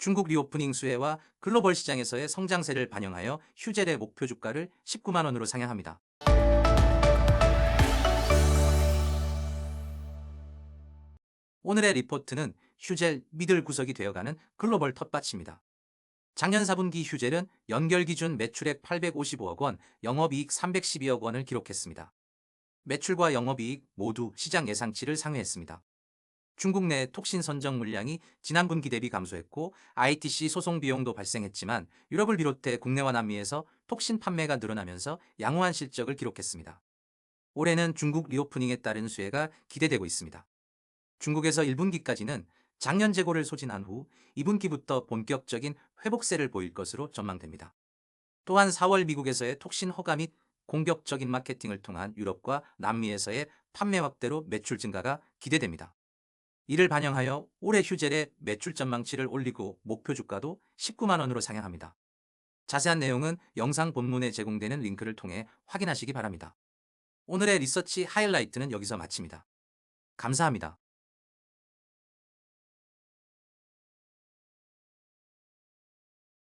중국 리오프닝 수혜와 글로벌 시장에서의 성장세를 반영하여 휴젤의 목표 주가를 19만 원으로 상향합니다. 오늘의 리포트는 휴젤 미들 구석이 되어가는 글로벌 텃밭입니다. 작년 4분기 휴젤은 연결 기준 매출액 855억 원, 영업이익 312억 원을 기록했습니다. 매출과 영업이익 모두 시장 예상치를 상회했습니다. 중국 내 톡신 선정 물량이 지난 분기 대비 감소했고 ITC 소송 비용도 발생했지만 유럽을 비롯해 국내와 남미에서 톡신 판매가 늘어나면서 양호한 실적을 기록했습니다. 올해는 중국 리오프닝에 따른 수혜가 기대되고 있습니다. 중국에서 1분기까지는 작년 재고를 소진한 후 2분기부터 본격적인 회복세를 보일 것으로 전망됩니다. 또한 4월 미국에서의 톡신 허가 및 공격적인 마케팅을 통한 유럽과 남미에서의 판매 확대로 매출 증가가 기대됩니다. 이를 반영하여 올해 휴젤의 매출 전망치를 올리고 목표 주가도 19만 원으로 상향합니다. 자세한 내용은 영상 본문에 제공되는 링크를 통해 확인하시기 바랍니다. 오늘의 리서치 하이라이트는 여기서 마칩니다. 감사합니다.